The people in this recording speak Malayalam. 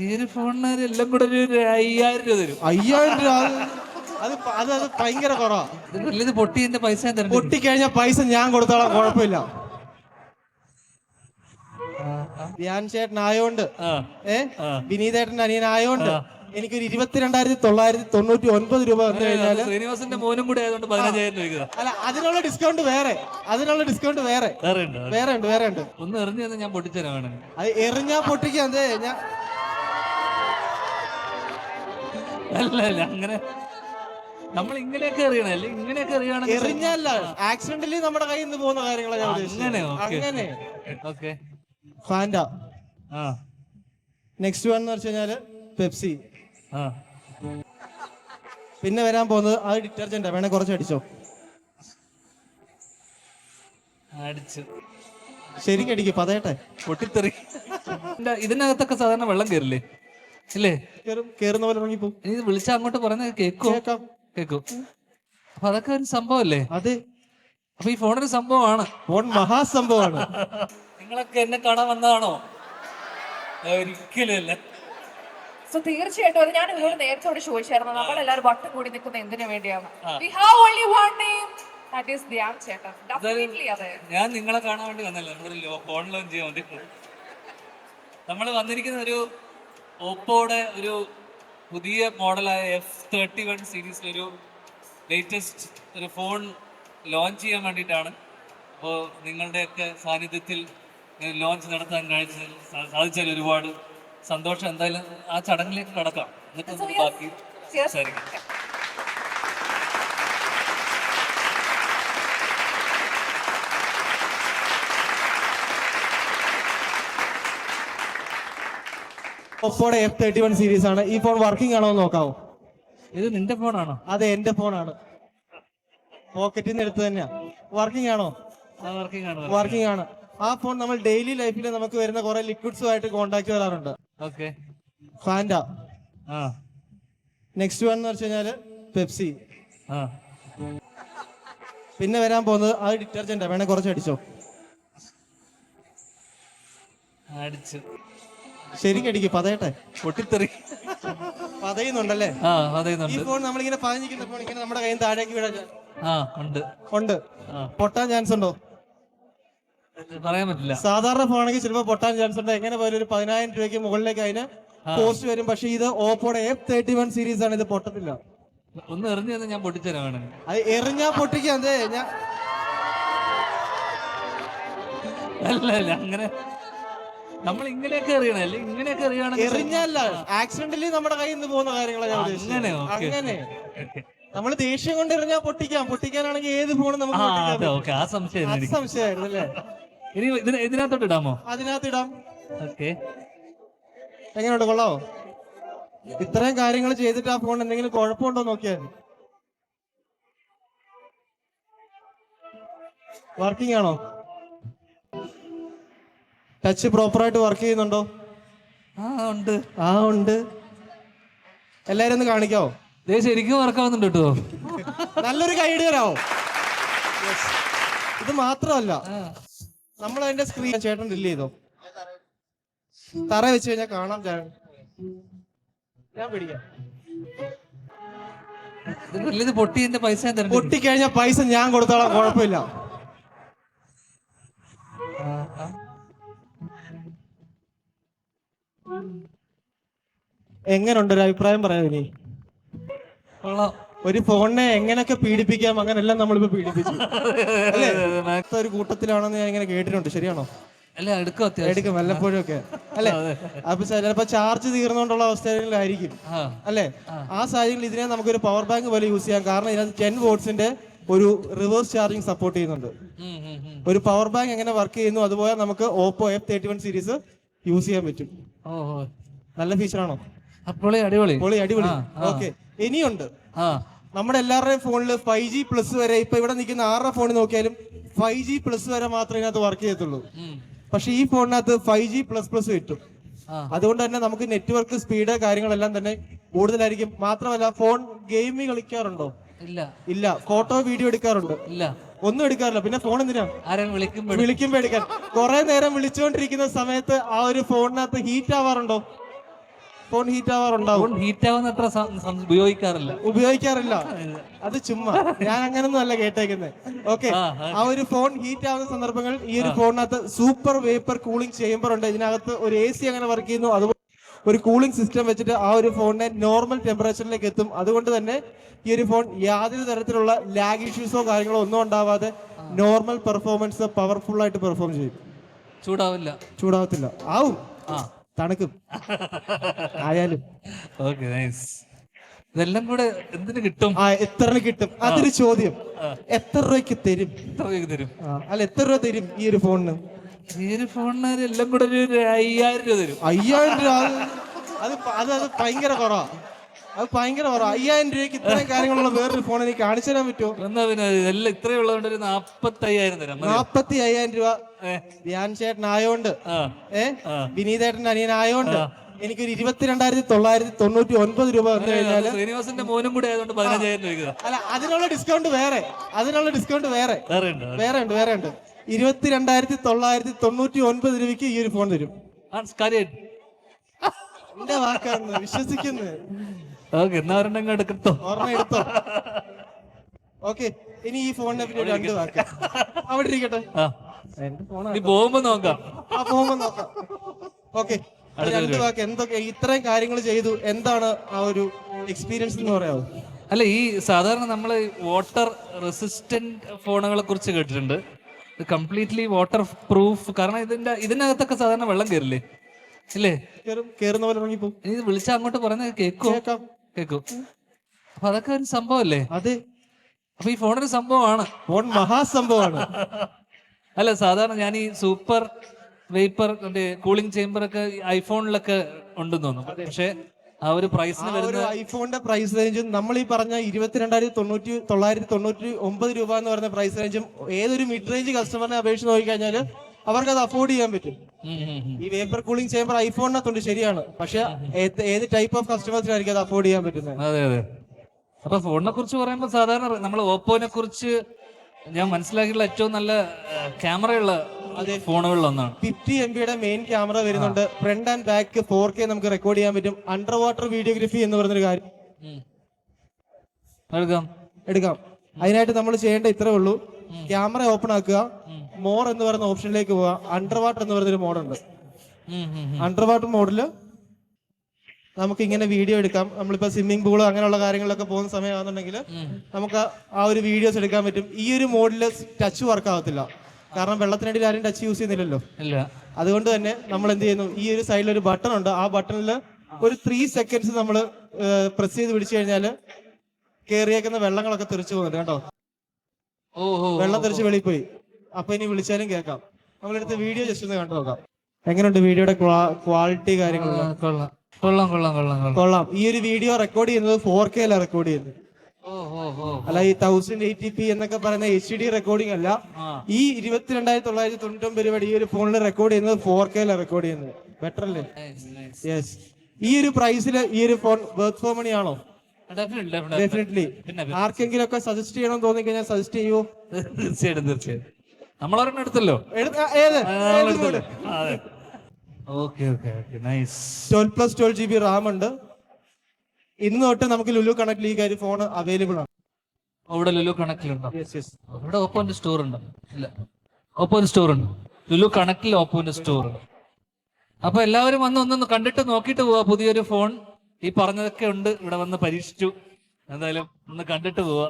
ഈ ഒരു ഫോണിന് എല്ലാം കൂടെ ഒരു അയ്യായിരം രൂപ തരും. അയ്യായിരം രൂപ? അത് അത് പ- അത് അത് ഭയങ്കര കുറവാ. ഇത് പൊട്ടി എന്റെ പൈസ ഞാൻ തരണ്ട പൊട്ടിക്കഴിഞ്ഞാൽ പൈസ ഞാൻ കൊടുത്തോളാം കുഴപ്പമില്ല. ധ്യാൻ ചേട്ടൻ ആയോണ്ട് ആ ഏ? വിനീതേട്ടന്റെ അനിയൻ ആയോണ്ട് എനിക്കൊരു ഇരുപത്തിരണ്ടായിരത്തി തൊള്ളായിരത്തി തൊണ്ണൂറ്റി ഒൻപത് രൂപ വന്നു കഴിഞ്ഞാൽ ശ്രീനിവാസന്റെ മോനും കൂടെ ആയതുകൊണ്ട് പതിനഞ്ചായിരം രൂപ അല്ല അതിനുള്ള ഡിസ്കൗണ്ട് വേറെ. അതിനുള്ള ഡിസ്കൗണ്ട് വേറെ. വേറെ ഉണ്ടോ? വേറെ ഉണ്ട് വേറെ ഉണ്ട്. ഒന്ന് എറിഞ്ഞു തന്നെ ഞാൻ പൊട്ടിച്ചരാ വേണമെങ്കിൽ അത് എറിഞ്ഞാ പൊട്ടിക്കാൻ അതെ. ഞാൻ അല്ല അങ്ങനെ നമ്മൾ ഇങ്ങനെയൊക്കെ എറിയണം അല്ലെ? ഇങ്ങനെയൊക്കെ എറിയണമെങ്കിൽ എറിഞ്ഞല്ല ആക്സിഡന്റലി നമ്മുടെ കയ്യിൽ നിന്ന് പോകുന്ന കാര്യങ്ങളാണ് ഞാൻ അങ്ങനെ അങ്ങനെ. ഓക്കെ ഫാൻഡ ആ. നെക്സ്റ്റ് വൺ എന്ന് വെച്ച് കഴിഞ്ഞാൽ പെപ്സി ആ. പിന്നെ വരാൻ പോകുന്നത് ആ ഡിറ്റർജന്റ് വേണേ കുറച്ച് അടിച്ചോ? അടിച്ചു. ശരിക്കും അടിക്കും പതയട്ടെ. പൊട്ടിത്തെറി. ഇതിനകത്തൊക്കെ സാധാരണ വെള്ളം കയറില്ലേ? ഇല്ലേ? കേറുന്ന പോലെ ഇറങ്ങി പോകും ഇനി ഇത് വിളിച്ചാ അങ്ങോട്ട് പറഞ്ഞ കേക്കോ? കേക്കാം. കേക്കോ? അപ്പൊ അതൊക്കെ ഒരു സംഭവല്ലേ? അതെ അപ്പൊ ഈ ഫോണൊരു സംഭവമാണ്. ഫോൺ മഹാസംഭവമാണ്. നിങ്ങളൊക്കെ എന്നെ കാണാൻ വന്നതാണോ? ഒരിക്കലും സോ തീർച്ചയായിട്ടും അത് ഞാൻ ഇതുപോലെ നേരത്തെ ഇവിടെ ചോദിച്ചായിരുന്നു. നമ്മളെല്ലാവരും വട്ടം കൂടി നിൽക്കുന്ന എന്തിനു വേണ്ടിയാണ്? We have only one name that is Dhyan ചേട്ടൻ. ഡെഫിനറ്റ്ലി അതെ. ഞാൻ നിങ്ങളെ കാണാൻ വേണ്ടി വന്നല്ല നമ്മളൊരു ഫോൺ ലോഞ്ച് ചെയ്യാൻ വേണ്ടി. നമ്മൾ വന്നിരിക്കുന്ന ഒരു ഓപ്പോയുടെ ഒരു പുതിയ മോഡലായ എഫ് തേർട്ടി വൺ സീരീസിലൊരു ലേറ്റസ്റ്റ് ഒരു ഫോൺ ലോഞ്ച് ചെയ്യാൻ വേണ്ടിയിട്ടാണ്. അപ്പോൾ നിങ്ങളുടെയൊക്കെ സാന്നിധ്യത്തിൽ ലോഞ്ച് നടത്താൻ കഴിച്ചതിൽ സാധിച്ചാൽ ഒരുപാട് സന്തോഷം. എന്തായാലും ആ ചടങ്ങിലേക്ക് കടക്കാം. എന്നിട്ട് ബാക്കി സംസാരിക്കാം. ഒപ്പോടെ എഫ് തേർട്ടി വൺ സീരീസ് ആണ്. ഈ ഫോൺ വർക്കിംഗ് ആണോ എന്ന് നോക്കാവോ? ഇത് നിന്റെ ഫോണാണോ അതെ എന്റെ ഫോണാണ് പോക്കറ്റിൽ നിന്ന് എടുത്ത് തന്നെയാ. വർക്കിംഗ് ആണോ? വർക്കിംഗ് ആണ് വർക്കിംഗ് ആണ്. ആ ഫോൺ നമ്മൾ ഡെയിലി ലൈഫിൽ നമുക്ക് വരുന്ന കുറെ ലിക്വിഡ്സുമായിട്ട് കോണ്ടാക്ട് വരാറുണ്ട്. ഓക്കെ ഫാൻഡ നെക്സ്റ്റ് വൺ എന്ന് വെച്ച് കഴിഞ്ഞാൽ പെപ്സി പിന്നെ വരാൻ പോകുന്നത് അത് ഡിറ്റർജന്റ് വേണേ കുറച്ച് അടിച്ചോ? അടിച്ചു. ശരിക്കും അടിക്കും പതയട്ടെ. പൊട്ടിത്തെറി. പതയുന്നുണ്ടല്ലേ? ആ ഈ ഫോൺ നമ്മളിങ്ങനെ പതിഞ്ഞിരിക്കുന്ന ഫോൺ ഇങ്ങനെ നമ്മുടെ കയ്യിൽ നിന്ന് താഴേക്ക് വീഴാൻ ആ ഉണ്ട്. ഉണ്ട്. ആ. പൊട്ടാൻ ചാൻസ് ഉണ്ടോ? പറയാൻ പറ്റില്ല. സാധാരണ ഫോണെങ്കിൽ ചിലപ്പോൾ പൊട്ടാൻ ചാൻസ് ഉണ്ട്. എങ്ങനെ പോലും ഒരു പതിനായിരം രൂപയ്ക്ക് മുകളിലേക്ക് അതിന് പോസ്റ്റ് വരും. പക്ഷെ ഇത് ഓപ്പോടെ എഫ് തേർട്ടി വൺ സീരീസ് ആണ്. ഇത് പൊട്ടത്തില്ല. ഒന്ന് എറിഞ്ഞു തന്നെ ഞാൻ പൊട്ടിച്ചരാ വേണമെങ്കിൽ അത് എറിഞ്ഞാ പൊട്ടിക്കാൻ അതെ ഞാൻ അല്ല അല്ല അങ്ങനെ നമ്മൾ ഇങ്ങനെയൊക്കെ എറിയണം അല്ലെ? ഇങ്ങനെയൊക്കെ എറിയണമെങ്കിൽ എറിഞ്ഞല്ല ആക്സിഡന്റലി നമ്മുടെ കയ്യിൽ നിന്ന് പോകുന്ന കാര്യങ്ങളാണ് ഞാൻ ഉദ്ദേശിച്ചത്. അങ്ങനെ. ഓക്കെ അങ്ങനെ നമ്മൾ ദേഷ്യം കൊണ്ട് എറിഞ്ഞാൽ പൊട്ടിക്കാം. പൊട്ടിക്കാനാണെങ്കിൽ ഏത് ഫോണും ആ നമുക്ക് പൊട്ടിക്കാൻ അതെ ഓക്കെ ആ സംശയം അത് എനിക്ക് സംശയമായിരുന്നു അല്ലേ? ഇനി ഇതിന് ഇതിനകത്തോട്ട് ഇടാമോ? അതിനകത്ത് ഇടാം ഓക്കെ എങ്ങനെയുണ്ട് കൊള്ളാവോ? ഇത്രയും കാര്യങ്ങൾ ചെയ്തിട്ട് ആ ഫോൺ എന്തെങ്കിലും കുഴപ്പമുണ്ടോ നോക്കിയാൽ വർക്കിംഗ് ആണോ? ടച്ച് പ്രോപ്പറായിട്ട് വർക്ക് ചെയ്യുന്നുണ്ടോ? ആ ഉണ്ട്. ആ ഉണ്ട്. എല്ലാരും ഒന്ന് കാണിക്കാവോ ദേ ശരിക്കും വർക്കാവുന്നുണ്ട് കേട്ടോ. നല്ലൊരു ഗൈഡ് തരാമോ ഇത് മാത്രമല്ല നമ്മൾ അതിന്റെ സ്ക്രീൻ ചേട്ടൻ ഡ്രില്ല് ചെയ്തോ? തറ വെച്ച് കഴിഞ്ഞാൽ കാണാം ചേട്ടൻ. ഞാൻ പിടിക്കാം. ഇത് പൊട്ടി എന്റെ പൈസ ഞാൻ തരണ്ട? പൊട്ടിക്കഴിഞ്ഞാൽ പൈസ ഞാൻ കൊടുത്തോളാം കുഴപ്പമില്ല. എങ്ങനെയുണ്ട് ഒരു അഭിപ്രായം പറയാം ഇനി ഒരു ഫോണിനെ എങ്ങനെയൊക്കെ പീഡിപ്പിക്കാം അങ്ങനെല്ലാം നമ്മളിപ്പോ പീഡിപ്പിച്ചു. അല്ലേ? ഒരു കൂട്ടത്തിലാണെന്ന് ഞാൻ ഇങ്ങനെ കേട്ടിട്ടുണ്ട് ശരിയാണോ? അല്ല എടുക്കും എടുക്കും വല്ലപ്പോഴും ഒക്കെ. അല്ലെ? അപ്പൊ ചിലപ്പോ ചാർജ് തീർന്നുകൊണ്ടുള്ള അവസ്ഥയിലായിരിക്കും. അല്ലെ? ആ. സാഹചര്യത്തിൽ ഇതിനെ നമുക്കൊരു പവർ ബാങ്ക് പോലെ യൂസ് ചെയ്യാം. കാരണം ഇതിനകത്ത് ടെൻ വോട്ട്സിന്റെ ഒരു റിവേഴ്സ് ചാർജിങ് സപ്പോർട്ട് ചെയ്യുന്നുണ്ട്. ഒരു പവർ ബാങ്ക് എങ്ങനെ വർക്ക് ചെയ്യുന്നു അതുപോലെ നമുക്ക് Oppo F thirty one series use ചെയ്യാൻ പറ്റും. ഓ ഓ. നല്ല ഫീച്ചറാണോ അപ്പോളേ അടിപൊളി. പൊളി അടിപൊളി. ആ. ഓക്കെ. ഇനിയുണ്ട്. നമ്മുടെ എല്ലാവരുടെയും ഫോണിൽ ഫൈവ് ജി പ്ലസ് വരെ ഇപ്പൊ ഇവിടെ നിൽക്കുന്ന ആരുടെ ഫോണിൽ നോക്കിയാലും ഫൈവ് ജി പ്ലസ് വരെ മാത്രമേ ഇതിനകത്ത് വർക്ക് ചെയ്യത്തുള്ളൂ. പക്ഷെ ഈ ഫോണിനകത്ത് ഫൈവ് ജി പ്ലസ് പ്ലസ് കിട്ടും. അതുകൊണ്ട് തന്നെ നമുക്ക് നെറ്റ്വർക്ക് സ്പീഡ് കാര്യങ്ങളെല്ലാം തന്നെ കൂടുതലായിരിക്കും. മാത്രമല്ല ഫോൺ ഗെയിം കളിക്കാറുണ്ടോ? ഇല്ല. ഇല്ല. ഫോട്ടോ വീഡിയോ എടുക്കാറുണ്ടോ? ഇല്ല. ഒന്നും എടുക്കാറില്ല. പിന്നെ ഫോൺ എന്തിനാ? ആരും വിളിക്കുമ്പോ വിളിക്കുമ്പോ എടുക്കാൻ. കുറെ നേരം വിളിച്ചുകൊണ്ടിരിക്കുന്ന സമയത്ത് ആ ഒരു ഫോണിനകത്ത് ഹീറ്റ് ആവാറുണ്ടോ? ഫോൺ ഹീറ്റ് ആവാറുണ്ടാവും ഹീറ്റ് ആവുന്ന അത്ര ഉപയോഗിക്കാറില്ല. ഉപയോഗിക്കാറില്ല. അത് ചുമ്മാ. ഞാൻ അങ്ങനൊന്നും അല്ല കേട്ടേക്കുന്നത് ഓക്കെ ആ, ആ. ഒരു ഫോൺ ഹീറ്റ് ആവുന്ന സന്ദർഭങ്ങൾ ഈ ഒരു ഫോണിനകത്ത് സൂപ്പർ വേപ്പർ കൂളിംഗ് ചേമ്പർ ഉണ്ട്. ഇതിനകത്ത് ഒരു എ സി അങ്ങനെ വർക്ക് ചെയ്യുന്നു. അതുപോലെ ഒരു കൂളിംഗ് സിസ്റ്റം വെച്ചിട്ട് ആ ഒരു ഫോണിനെ നോർമൽ ടെമ്പറേച്ചറിലേക്ക് എത്തും. അതുകൊണ്ട് തന്നെ ഈ ഒരു ഫോൺ യാതൊരു തരത്തിലുള്ള ലാഗ് ഇഷ്യൂസോ കാര്യങ്ങളോ ഒന്നും ഉണ്ടാവാതെ നോർമൽ പെർഫോമൻസ് പവർഫുൾ ആയിട്ട് പെർഫോം ചെയ്യും. ചൂടാവില്ല. ചൂടാവത്തില്ല. ആവും. തണുക്കും. ആയാലും. ഓക്കെ നൈസ് ഇതെല്ലാം കൂടെ എന്തിന് കിട്ടും? ആ എത്ര കിട്ടും? അതൊരു ചോദ്യം. എത്ര രൂപയ്ക്ക് തരും? എത്ര രൂപയ്ക്ക് തരും? അല്ല എത്ര രൂപ തരും ഈ ഒരു ഫോണിന് ഈ ഒരു ഫോണിന് എല്ലാം കൂടെ ഒരു അയ്യായിരം രൂപ തരും. അയ്യായിരം രൂപ? അത് അത് അത് ഭയങ്കര കുറവാ. അത് ഭയങ്കര കുറവാ. അയ്യായിരം രൂപയ്ക്ക് ഇത്രയും കാര്യങ്ങളുള്ള വേറൊരു ഫോൺ എനിക്ക് കാണിച്ചു തരാൻ പറ്റുമോ? എന്നാ പിന്നെ എല്ലാം ഇത്രയും ഉള്ളതുകൊണ്ട് ഒരു നാപ്പത്തി അയ്യായിരം തരാം. നാപ്പത്തി അയ്യായിരം രൂപ. ധ്യാൻ ചേട്ടൻ ആയോണ്ട്. ഏ. വിനീതേട്ടന്റെ അനിയൻ ആയോണ്ട് എനിക്കൊരു ഇരുപത്തിരണ്ടായിരത്തി തൊള്ളായിരത്തി തൊണ്ണൂറ്റി ഒൻപത് രൂപ വന്നു കഴിഞ്ഞാൽ ശ്രീനിവാസന്റെ മോനും കൂടെ ആയതുകൊണ്ട് പതിനഞ്ചായിരം രൂപ അല്ല അതിനുള്ള ഡിസ്കൗണ്ട് വേറെ. അതിനുള്ള ഡിസ്കൗണ്ട് വേറെ. വേറെ ഉണ്ട് വേറെ ഉണ്ട്. വേറെ രണ്ടായിരത്തി ഇരുപത്തിരണ്ടായിരത്തി തൊള്ളായിരത്തി തൊണ്ണൂറ്റി ഒൻപത് രൂപയ്ക്ക് ഈ ഒരു ഫോൺ തരും. എന്റെ വാക്കാണ് വിശ്വസിക്കുന്നത് ഓക്കെ എന്നാ ഒരെണ്ണം ഇങ്ങോട്ട് കിട്ടോ ഓർമ്മ എടുത്തോ ഓക്കെ ഇനി ഈ ഫോണിനെ പറ്റി രണ്ട് വാക്ക്. അവിടെ ഇരിക്കട്ടെ. നീ പോകുമ്പോ നോക്കാം. ആ പോകുമ്പോ നോക്കാം. ഓക്കെ രണ്ട് വാക്ക്. എന്തൊക്കെ ഇത്രയും കാര്യങ്ങൾ ചെയ്തു. എന്താണ് ആ ഒരു എക്സ്പീരിയൻസ് എന്ന് പറയാമോ അല്ല ഈ സാധാരണ നമ്മൾ വാട്ടർ റെസിസ്റ്റന്റ് ഫോണുകളെ കുറിച്ച് കേട്ടിട്ടുണ്ട്. കംപ്ലീറ്റ്ലി വാട്ടർ പ്രൂഫ് കാരണം ഇതിന്റെ ഇതിനകത്തൊക്കെ സാധാരണ വെള്ളം കയറില്ലേ ഇല്ലേ? കേറും കേറുന്ന പോലെ ഇനി വിളിച്ചാൽ അങ്ങോട്ട് പറയുന്നത് കേക്കോ? കേക്കാം. അപ്പൊ അതൊക്കെ ഒരു സംഭവല്ലേ? അതെ അപ്പൊ ഈ ഫോണൊരു സംഭവമാണ്. ഫോൺ മഹാസംഭവമാണ്. അല്ല സാധാരണ ഞാൻ ഈ സൂപ്പർ വേപ്പർ മറ്റേ കൂളിംഗ് ചേമ്പർ ഒക്കെ ഐഫോണിലൊക്കെ ഉണ്ടെന്ന് തോന്നുന്നു. പക്ഷെ ആ ഒരു പ്രൈസിന് വരുന്ന ഐഫോണിന്റെ പ്രൈസ് റേഞ്ചും നമ്മൾ ഈ പറഞ്ഞ ഇരുപത്തിരണ്ടായിരത്തി തൊണ്ണൂറ്റി തൊള്ളായിരത്തി തൊണ്ണൂറ്റി ഒമ്പത് രൂപ എന്ന് പറഞ്ഞ പ്രൈസ് റേഞ്ചും ഏതൊരു മിഡ് റേഞ്ച് കസ്റ്റമറിനെ അപേക്ഷിച്ച് നോക്കിക്കഴിഞ്ഞാൽ അവർക്ക് അത് അഫോർഡ് ചെയ്യാൻ പറ്റും. ഈ വേപ്പർ കൂളിംഗ് ചേമ്പർ ഐഫോണിനകത്തുണ്ട് ശരിയാണ്. പക്ഷെ ഏത് ടൈപ്പ് ഓഫ് കസ്റ്റമേഴ്സിനായിരിക്കും അത് അഫോർഡ് ചെയ്യാൻ പറ്റുന്നത്? അതെ അതെ. അപ്പൊ ഫോണിനെ കുറിച്ച് പറയുമ്പോൾ സാധാരണ നമ്മൾ ഓപ്പോനെ കുറിച്ച് ഞാൻ മനസ്സിലാക്കിയിട്ടുള്ള ഏറ്റവും നല്ല ക്യാമറയുള്ള ഫോണുകളിൽ ഒന്നാണ്. ഫിഫ്റ്റി എം ബിയുടെ മെയിൻ ക്യാമറ വരുന്നുണ്ട്. Front and back four K നമുക്ക് റെക്കോർഡ് ചെയ്യാൻ പറ്റും. അണ്ടർ വാട്ടർ വീഡിയോഗ്രഫി എന്ന് പറഞ്ഞൊരു കാര്യം. എടുക്കാം. എടുക്കാം. അതിനായിട്ട് നമ്മൾ ചെയ്യേണ്ട ഇത്രേ ഉള്ളൂ. ക്യാമറ ഓപ്പൺ ആക്കുക. മോർ എന്ന് പറയുന്ന ഓപ്ഷനിലേക്ക് പോവുക. അണ്ടർ വാട്ടർ എന്ന് പറയുന്നൊരു മോഡുണ്ട് ഉം, ഉം, ഉം. അണ്ടർ വാട്ടർ മോഡിൽ നമുക്ക് ഇങ്ങനെ വീഡിയോ എടുക്കാം. നമ്മളിപ്പോ സ്വിമ്മിംഗ് പൂൾ അങ്ങനെയുള്ള കാര്യങ്ങളൊക്കെ പോകുന്ന സമയമാണെന്നുണ്ടെങ്കിൽ നമുക്ക് ആ ഒരു വീഡിയോസ് എടുക്കാൻ പറ്റും. ഈ ഒരു മോഡിൽ ടച്ച് വർക്ക് ആവത്തില്ല. കാരണം വെള്ളത്തിനടിയിൽ ആരും ടച്ച് യൂസ് ചെയ്യുന്നില്ലല്ലോ. ഇല്ല. അതുകൊണ്ട് തന്നെ നമ്മൾ എന്ത് ചെയ്യുന്നു? ഈ ഒരു സൈഡിൽ ഒരു ബട്ടൺ ഉണ്ട്. ആ ബട്ടണിൽ ഒരു ത്രീ സെക്കൻഡ്സ് നമ്മൾ പ്രസ് ചെയ്ത് പിടിച്ചു കഴിഞ്ഞാൽ കേറിയേക്കുന്ന വെള്ളങ്ങളൊക്കെ തെറിച്ചു പോകുന്നുണ്ട് കേട്ടോ. വെള്ളം തെറിച്ച് വെളിയിൽ പോയി. അപ്പൊ ഇനി വിളിച്ചാലും കേൾക്കാം. നമ്മളെടുത്ത് വീഡിയോ ജസ്റ്റ് ഒന്ന് കണ്ടു നോക്കാം. എങ്ങനെയുണ്ട് വീഡിയോയുടെ ക്വാളിറ്റി കാര്യങ്ങളൊക്കെ കൊള്ളാം. കൊള്ളാം കൊള്ളാം കൊള്ളാം ഈ ഒരു വീഡിയോ റെക്കോർഡ് ചെയ്യുന്നത് ഫോർ കെ റെക്കോർഡ് ചെയ്യുന്നത്. അല്ല ഈ തൗസൻഡ് എയ്റ്റി പി എന്നൊക്കെ പറയുന്ന എച്ച് ഡി റെക്കോർഡിംഗ് അല്ല. ഈ ഇരുപത്തിരണ്ടായിരത്തി തൊള്ളായിരത്തി തൊണ്ണൂറ്റി ഒമ്പത് ഈ ഒരു ഫോണിൽ റെക്കോർഡ് ചെയ്യുന്നത് ഫോർ കെ റെക്കോർഡ് ചെയ്യുന്നത്. ബെറ്റർ അല്ലേ. യെസ് ഈ ഒരു പ്രൈസിൽ ഈ ഒരു ഫോൺ വർക്ക് ഫോർ മണി ആണോ. ഡെഫിനറ്റ്ലി ആർക്കെങ്കിലും ഒക്കെ സജസ്റ്റ് ചെയ്യണം തോന്നി കഴിഞ്ഞാൽ സജസ്റ്റ് ചെയ്യൂ. തീർച്ചയായിട്ടും തീർച്ചയായിട്ടും. നമ്മളൊരെണ്ണം എടുത്തല്ലോ? Okay okay nice twelve plus twelve G B RAM ഉണ്ട്. ഇന്ന് തൊട്ട് നമുക്ക് ലുലു കണക്റ്റിൽ ഈ കാര്യം ഫോൺ അവൈലബിൾ ആണ്. അവിടെ ലുലു യെസ് അവിടെ ഓപ്പോന്റെ സ്റ്റോർ ഉണ്ടോ? ഇല്ല. ഓപ്പോന്റെ സ്റ്റോർ ഉണ്ട്? ലുലു കണക്ടിൽ ഓപ്പോന്റെ സ്റ്റോർ ഉണ്ട്? അപ്പൊ എല്ലാവരും വന്ന് ഒന്നൊന്ന് കണ്ടിട്ട് നോക്കിയിട്ട് പോവാ. പുതിയൊരു ഫോൺ ഈ പറഞ്ഞതൊക്കെ ഉണ്ട്. ഇവിടെ വന്ന് പരീക്ഷിച്ചു. എന്തായാലും ഒന്ന് കണ്ടിട്ട് പോവാ.